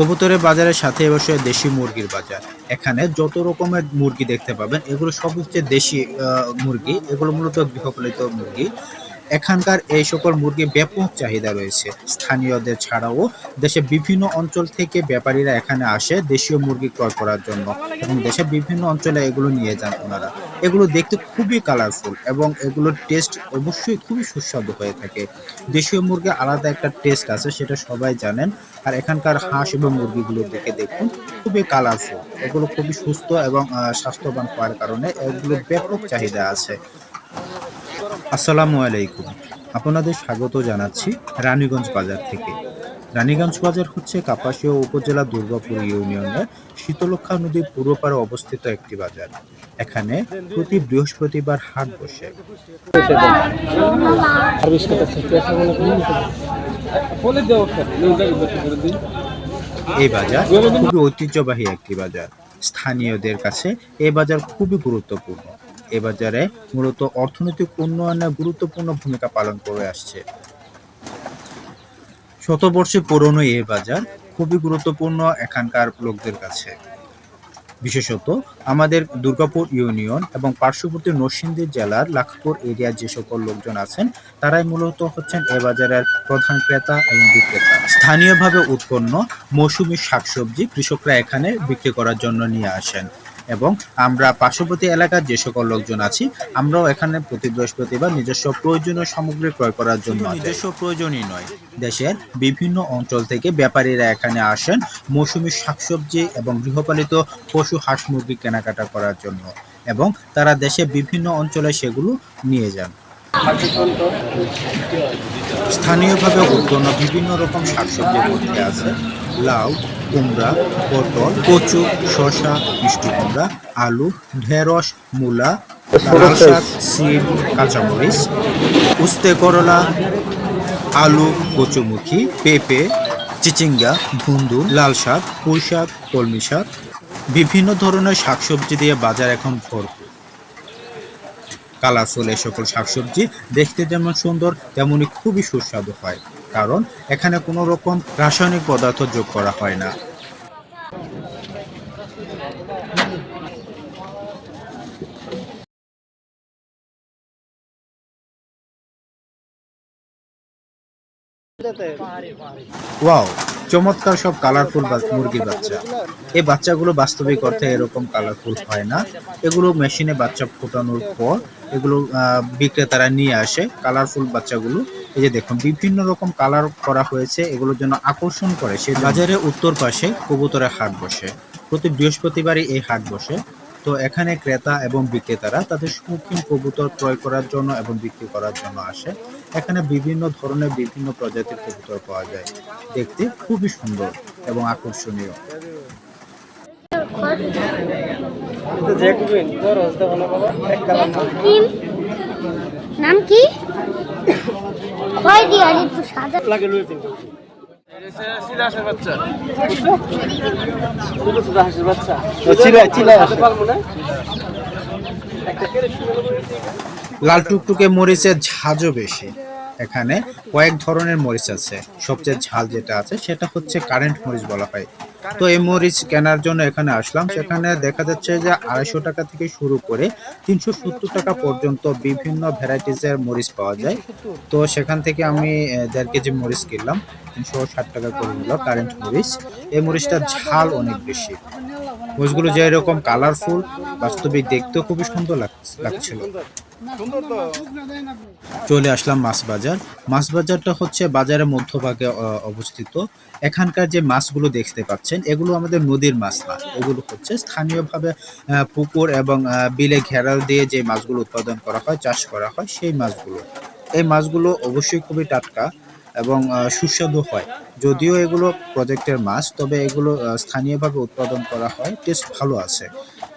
কবুতরের বাজারের সাথে বসে দেশি মুরগির বাজার। এখানে যত রকমের মুরগি দেখতে পাবেন, এগুলো সব হচ্ছে দেশি মুরগি। এগুলো মূলত গৃহপালিত মুরগি। এখানকার এই সকল মুরগি ব্যাপক চাহিদা রয়েছে। স্থানীয়দের ছাড়াও দেশের বিভিন্ন অঞ্চল থেকে ব্যাপারীরা এখানে আসে দেশীয় মুরগি ক্রয় করার জন্য এবং দেশের বিভিন্ন অঞ্চলে এগুলো নিয়ে যান ওনারা। এগুলো দেখতে খুবই কালারফুল এবং এগুলোর টেস্ট অবশ্যই খুবই সুস্বাদু হয়ে থাকে। দেশীয় মুরগি আলাদা একটা টেস্ট আছে, সেটা সবাই জানেন। আর এখানকার হাঁস এবং মুরগিগুলো দেখে দেখুন, খুবই কালারফুল এগুলো খুবই সুস্থ এবং স্বাস্থ্যবান হওয়ার কারণে এগুলো ব্যাপক চাহিদা আছে। আসসালামু আলাইকুম। আপনাদের স্বাগত জানাচ্ছি রানীগঞ্জ বাজার থেকে। রানীগঞ্জ বাজার হচ্ছে কাপাসিয়া উপজেলা দুর্গাপুর ইউনিয়নের শীতলক্ষা নদীর পূর্ব পাড়ে অবস্থিত একটি বাজার। এখানে প্রতি বৃহস্পতিবার হাট বসে। এই বাজার খুবই ঐতিহ্যবাহী একটি বাজার। স্থানীয়দের কাছে এই বাজার খুবই গুরুত্বপূর্ণ। এ বাজারে মূলত অর্থনৈতিক উন্নয়নে গুরুত্বপূর্ণ ভূমিকা পালন করে আসছে। শতবর্ষে পুরনো এ বাজার খুবই গুরুত্বপূর্ণ এখানকার লোকদের কাছে। বিশেষত আমাদের দুর্গাপুর ইউনিয়ন এবং পার্শ্ববর্তী নরসিংদী জেলার লাখপুর এরিয়ার যে সকল লোকজন আছেন, তারাই মূলত হচ্ছেন এ বাজারের প্রধান ক্রেতা এবং বিক্রেতা। স্থানীয়ভাবে উৎপন্ন মৌসুমি শাকসবজি কৃষকরা এখানে বিক্রি করার জন্য নিয়ে আসেন। এবং আমরা পার্শ্ববর্তী এলাকার যে সকল লোকজন আছি আমরাও এখানে প্রতি বৃহস্পতিবার নিজস্ব প্রয়োজনীয় সামগ্রী ক্রয় করার জন্য নিজস্ব প্রয়োজনই নয়। দেশের বিভিন্ন অঞ্চল থেকে ব্যাপারীরা এখানে আসেন মৌসুমি শাকসবজি এবং গৃহপালিত পশু হাঁস মুরগি কেনাকাটা করার জন্য এবং তারা দেশে বিভিন্ন অঞ্চলে সেগুলো নিয়ে যান। স্থানীয়ভাবে উৎপন্ন বিভিন্ন রকম শাকসবজির মধ্যে আছে লাউ, কুমড়া, পটল, কচু, শসা, মিষ্টি কুমড়া, আলু, ঢেঁড়স, মূলা, লাল শাক সিম কাঁচামরিচ, উস্তে করলা, আলু, কচুমুখী, পেঁপে, চিচিঙ্গা ধুন্দু লাল শাক, পুঁই শাক, কলমি শাক, বিভিন্ন ধরনের শাকসবজি দিয়ে বাজার এখন ভরপুর। কালারফুল এ সকল শাকসবজি দেখতে যেমন সুন্দর, তেমনই খুবই সুস্বাদু হয়। কারণ এখানে কোনো রকম রাসায়নিক পদার্থ যোগ করা হয় না। ওয়াও, চমৎকার সব কালারফুল মুরগির বাচ্চা। এই বাচ্চাগুলো বাস্তবিক অর্থে এরকম কালারফুল হয় না। এগুলো মেশিনে বাচ্চা ফোটানোর পর এগুলো বিক্রেতারা নিয়ে আসে কালারফুল বাচ্চাগুলো। এই যে দেখুন, বিভিন্ন রকম কালার করা হয়েছে, এগুলোর জন্য আকর্ষণ করে। সেই বাজারে উত্তর পাশে কবুতরের হাট বসে। প্রতি বৃহস্পতিবারই এই হাট বসে। তো এখানে ক্রেতা এবং বিক্রেতারা তাদের শৌখিন কবুতর ক্রয় করার জন্য এবং বিক্রি করার জন্য আসে। এখানে বিভিন্ন ধরনের বিভিন্ন প্রজাতির কবুতর পাওয়া যায়। দেখতে খুবই সুন্দর এবং আকর্ষণীয়। নাম। কি? সাদা। লাল টুকটুকে মরিচের ঝাঁজও বেশি। এখানে কয়েক ধরনের মরিচ আছে। সবচেয়ে ঝাল যেটা আছে সেটা হচ্ছে কারেন্ট মরিচ বলা হয়। তো এই মরিচ কেনার জন্য এখানে আসলাম। সেখানে দেখা যাচ্ছে যে আড়াইশো টাকা থেকে শুরু করে তিনশো সত্তর টাকা পর্যন্ত বিভিন্ন ভ্যারাইটিসের মরিচ পাওয়া যায়। তো সেখান থেকে আমি দেড় কেজি মরিচ কিনলাম। তিনশো ষাট টাকা করে নিল কারেন্ট মরিচ। এই মরিচটার ঝাল অনেক বেশি। মরিচগুলো যে এরকম কালারফুল বাস্তবিক দেখতেও খুবই সুন্দর লাগ- লাগছিল। চলে আসলাম মাছ বাজার মাছ বাজারটা হচ্ছে বাজারের মধ্যভাগে অবস্থিত। এখানকার যে মাছগুলো দেখতে পাচ্ছেন, এগুলো আমাদের নদীর মাছ না। এগুলো হচ্ছে স্থানীয়ভাবে পুকুর এবং বিলে ঘেরাল দিয়ে যে মাছগুলো উৎপাদন করা হয়, চাষ করা হয়, সেই মাছগুলো। এই মাছগুলো অবশ্যই খুবই টাটকা। এবং সুস্বাদু হয়। যদিও এগুলো প্রজেক্টের মাছ, তবে এগুলো স্থানীয়ভাবে উৎপাদন করা হয়। টেস্ট ভালো আছে।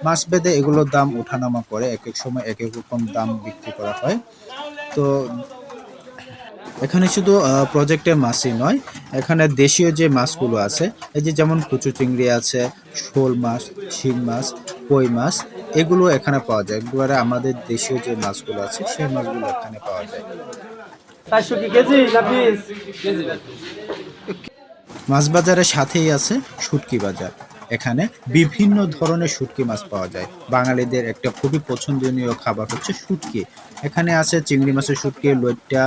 মাছ বেঁধে এগুলোর দাম ওঠানামা করে এক এক সময় এক এক রকম দাম বিক্রি করা হয়। তো এখানে শুধু প্রজেক্টের মাছই নয়, এখানে দেশীয় যে মাছগুলো আছে, এই যে যেমন কুচু চিংড়ি আছে, শোল মাছ, শিং মাছ, কই মাছ, এগুলো এখানে পাওয়া যায়। একবারে আমাদের দেশীয় যে মাছগুলো আছে, সেই মাছগুলো এখানে পাওয়া যায়। চারশো কি কেজি না পিস? মাছ বাজারের সাথেই আছে শুটকি বাজার। এখানে বিভিন্ন ধরনের শুটকি মাছ পাওয়া যায়। বাঙালিদের একটা খুবই পছন্দনীয় খাবার হচ্ছে শুটকি। এখানে আছে চিংড়ি মাছের শুটকি লইট্টা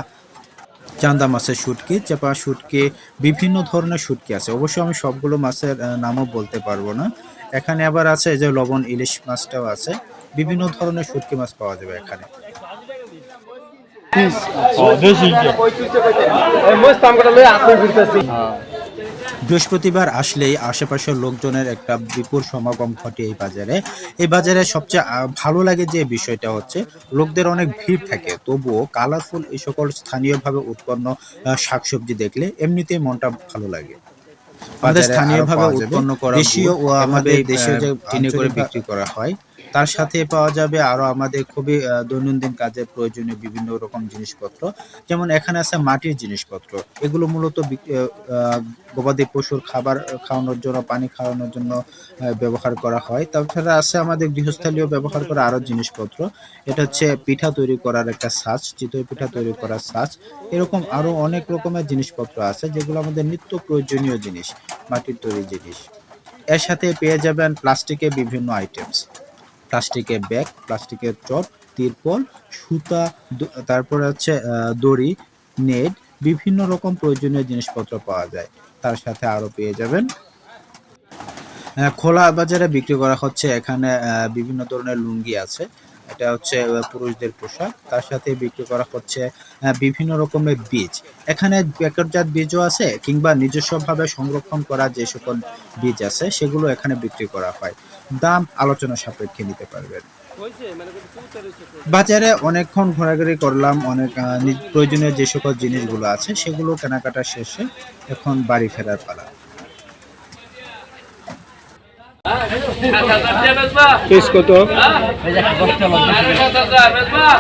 চান্দা মাছের শুটকি চাপা শুটকি বিভিন্ন ধরনের শুটকি আছে। অবশ্য আমি সবগুলো মাছের নামও বলতে পারব না। এখানে আবার আছে এই যে লবণ ইলিশ মাছটাও আছে। বিভিন্ন ধরনের শুটকি মাছ পাওয়া যাবে এখানে। বৃহস্পতিবার আসলেই আশেপাশের লোকজনের একটা বিপুল সমাগম ঘটে এই বাজারে। এই বাজারে সবচেয়ে ভালো লাগে যে বিষয়টা হচ্ছে লোকদের অনেক ভিড় থাকে। তবুও কালারফুল এই সকল স্থানীয়ভাবে উৎপন্ন শাকসবজি দেখলে এমনিতেই মনটা ভালো লাগে। আমাদের স্থানীয়ভাবে। উৎপন্ন করা দেশীয় ও আমাদের দেশীয় যে টিনে করে বিক্রি করা হয় তার সাথে পাওয়া যাবে আরও আমাদের খুবই দৈনন্দিন কাজে প্রয়োজনীয় বিভিন্ন রকম জিনিসপত্র। যেমন এখানে আছে মাটির জিনিসপত্র। এগুলো মূলত গবাদি পশুর খাবার খাওয়ানোর জন্য, পানি খাওয়ানোর জন্য ব্যবহার করা হয়। তাছাড়া আছে আমাদের গৃহস্থালীয় ব্যবহার করা আরও জিনিসপত্র। এটা হচ্ছে পিঠা তৈরি করার একটা সাজ, চিতই পিঠা তৈরি করার সাজ। এরকম আরও অনেক রকমের জিনিসপত্র আছে, যেগুলো আমাদের নিত্য প্রয়োজনীয় জিনিস, মাটির তৈরি জিনিস। এর সাথে পেয়ে যাবেন প্লাস্টিকের বিভিন্ন আইটেমস প্লাস্টিকের ব্যাগ, প্লাস্টিকের চট, তিরপল, সুতা তারপর হচ্ছে দড়ি, নেট, বিভিন্ন রকম প্রয়োজনীয় জিনিসপত্র পাওয়া যায়। তার সাথে আরও পেয়ে যাবেন। খোলা বাজারে বিক্রি করা হচ্ছে। এখানে বিভিন্ন ধরনের লুঙ্গি আছে। এটা হচ্ছে পুরুষদের পোশাক। তার সাথে বিক্রি করা হচ্ছে বিভিন্ন রকমের বীজ। এখানে প্যাকেটজাত বীজও আছে, কিংবা নিজস্বভাবে সংরক্ষণ করা যে সকল বীজ আছে, সেগুলো এখানে বিক্রি করা হয়। দাম আলোচনা সাপেক্ষে নিতে পারবেন। বাজারে অনেকক্ষণ ঘোরাঘুরি করলাম, অনেক প্রয়োজনীয় যে সকল জিনিসগুলো আছে, সেগুলো কেনাকাটা শেষে এখন বাড়ি ফেরার পালা। পিস কত?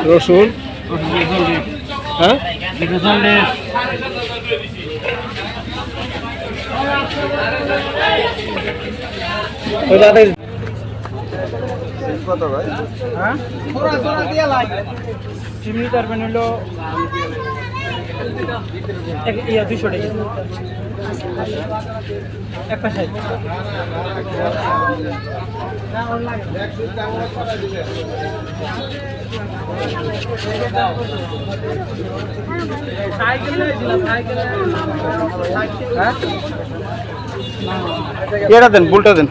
রসুন? হ্যাঁ? ওই দাদা চিমনি তারবেন হলো এক দুশো টাকা। এটা দেন বুলটা দেন।